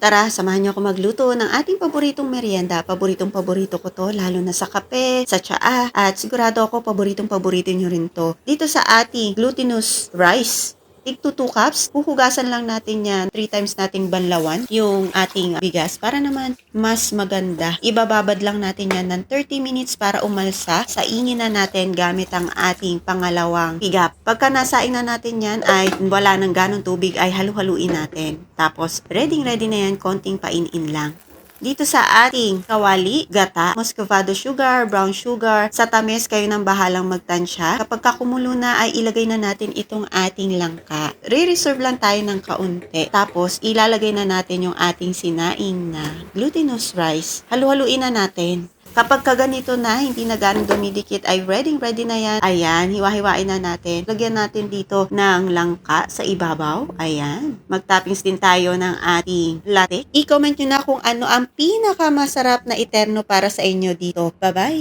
Tara, samahan niyo ako magluto ng ating paboritong merienda. Paboritong paborito ko to, lalo na sa kape, sa tsaa, at sigurado ako paboritong paborito niyo rin to. Dito sa ating glutinous rice, Tig 2 cups, huhugasan lang natin yan. 3 times nating banlawan yung ating bigas para naman mas maganda. Ibababad lang natin yan ng 30 minutes para umalsa. Saingin na natin gamit ang ating pangalawang higap. Pagka nasaing na natin yan ay wala ng ganong tubig ay halu-haluin natin. Tapos ready ready na yan, konting pain-in lang. Dito sa ating kawali, gata, muscovado sugar, brown sugar, sa tamis kayo nang bahalang magtansya. Kapag kakumulo na ay ilagay na natin itong ating langka. Re-reserve lang tayo ng kaunti. Tapos ilalagay na natin yung ating sinaing na glutinous rice. Halu-haluin na natin. Kapag kaganito na, hindi na ganun dumidikit, ay ready ready na yan. Ayan, hiwa-hiwain na natin. Lagyan natin dito ng langka sa ibabaw. Ayan. Mag-toppings din tayo ng ating latte. I-comment nyo na kung ano ang pinakamasarap na iterno para sa inyo dito. Bye-bye!